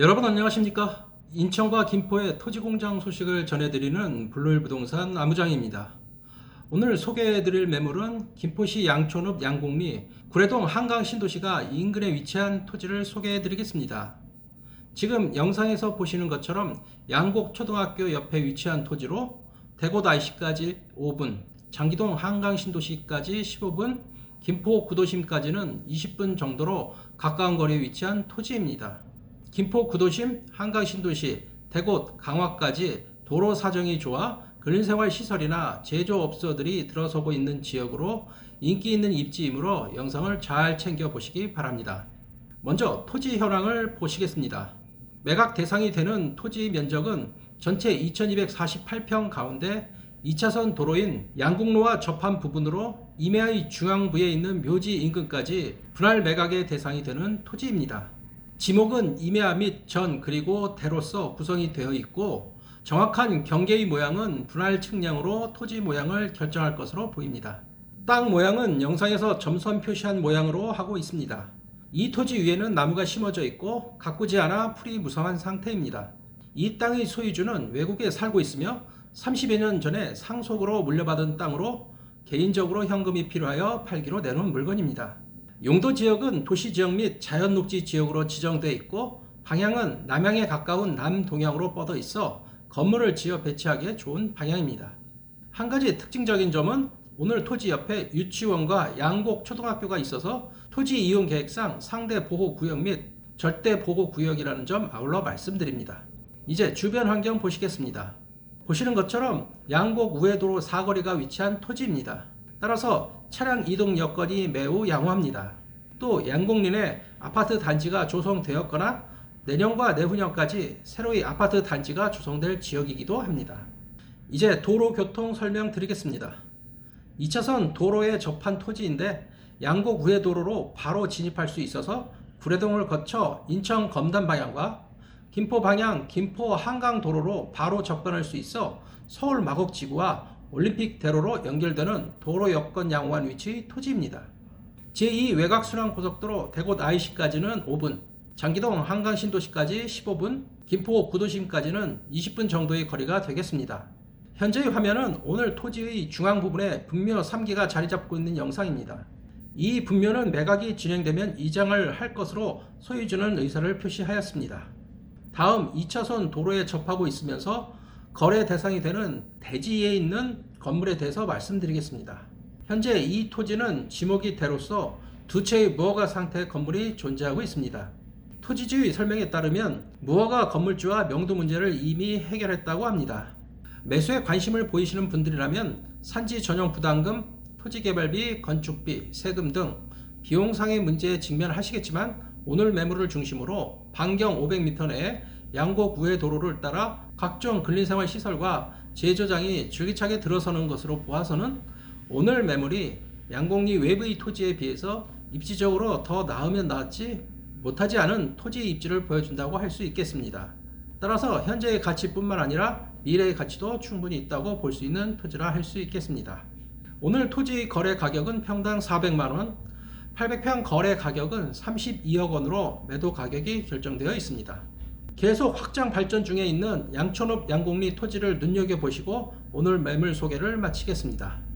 여러분 안녕하십니까? 인천과 김포의 토지 공장 소식을 전해드리는 블루일 부동산 아무장입니다. 오늘 소개해드릴 매물은 김포시 양촌읍 양곡리 구례동 한강 신도시가 인근에 위치한 토지를 소개해드리겠습니다. 지금 영상에서 보시는 것처럼 양곡 초등학교 옆에 위치한 토지로 대곳 IC까지 5분, 장기동 한강 신도시까지 15분, 김포 구도심까지는 20분 정도로 가까운 거리에 위치한 토지입니다. 김포 구도심, 한강 신도시, 대곳, 강화까지 도로 사정이 좋아 근린생활 시설이나 제조업소들이 들어서고 있는 지역으로 인기 있는 입지이므로 영상을 잘 챙겨 보시기 바랍니다. 먼저 토지 현황을 보시겠습니다. 매각 대상이 되는 토지 면적은 전체 2248평 가운데 2차선 도로인 양국로와 접한 부분으로 임야의 중앙부에 있는 묘지 인근까지 분할 매각의 대상이 되는 토지입니다. 지목은 임야 및 전 그리고 대로서 구성이 되어 있고 정확한 경계의 모양은 분할 측량으로 토지 모양을 결정할 것으로 보입니다. 땅 모양은 영상에서 점선 표시한 모양으로 하고 있습니다. 이 토지 위에는 나무가 심어져 있고 가꾸지 않아 풀이 무성한 상태입니다. 이 땅의 소유주는 외국에 살고 있으며 30여 년 전에 상속으로 물려받은 땅으로 개인적으로 현금이 필요하여 팔기로 내놓은 물건입니다. 용도 지역은 도시 지역 및 자연 녹지 지역으로 지정되어 있고 방향은 남향에 가까운 남동향으로 뻗어 있어 건물을 지어 배치하기에 좋은 방향입니다. 한 가지 특징적인 점은 오늘 토지 옆에 유치원과 양곡 초등학교가 있어서 토지 이용 계획상 상대 보호 구역 및 절대 보호 구역이라는 점 아울러 말씀드립니다. 이제 주변 환경 보시겠습니다. 보시는 것처럼 양곡 우회도로 사거리가 위치한 토지입니다. 따라서 차량 이동 여건이 매우 양호합니다. 또 양곡리 내 아파트 단지가 조성되었거나 내년과 내후년까지 새로이 아파트 단지가 조성될 지역이기도 합니다. 이제 도로 교통 설명 드리겠습니다. 2차선 도로에 접한 토지인데 양곡 우회 도로로 바로 진입할 수 있어서 구례동을 거쳐 인천 검단 방향과 김포 방향 김포 한강 도로로 바로 접근할 수 있어 서울 마곡지구와 올림픽 대로로 연결되는 도로 여건 양호한 위치 토지입니다. 제2 외곽순환 고속도로 대곳 IC까지는 5분, 장기동 한강 신도시까지 15분, 김포 구도심까지는 20분 정도의 거리가 되겠습니다. 현재의 화면은 오늘 토지의 중앙 부분에 분묘 3기가 자리 잡고 있는 영상입니다. 이 분묘는 매각이 진행되면 이장을 할 것으로 소유주는 의사를 표시하였습니다. 다음 2차선 도로에 접하고 있으면서 거래 대상이 되는 대지에 있는 건물에 대해서 말씀드리겠습니다. 현재 이 토지는 지목이 대로서 두 채의 무허가 상태의 건물이 존재하고 있습니다. 토지주의 설명에 따르면 무허가 건물주와 명도 문제를 이미 해결했다고 합니다. 매수에 관심을 보이시는 분들이라면 산지 전용 부담금, 토지개발비, 건축비, 세금 등 비용상의 문제에 직면하시겠지만 오늘 매물을 중심으로 반경 500m 내에 양곡 우회 도로를 따라 각종 근린생활 시설과 제조장이 줄기차게 들어서는 것으로 보아서는 오늘 매물이 양곡리 외부의 토지에 비해서 입지적으로 더 나으면 나았지 못하지 않은 토지의 입지를 보여준다고 할 수 있겠습니다. 따라서 현재의 가치뿐만 아니라 미래의 가치도 충분히 있다고 볼 수 있는 토지라 할 수 있겠습니다. 오늘 토지 거래 가격은 평당 400만원, 800평 거래 가격은 32억 원으로 매도 가격이 결정되어 있습니다. 계속 확장 발전 중에 있는 양천읍 양곡리 토지를 눈여겨보시고 오늘 매물 소개를 마치겠습니다.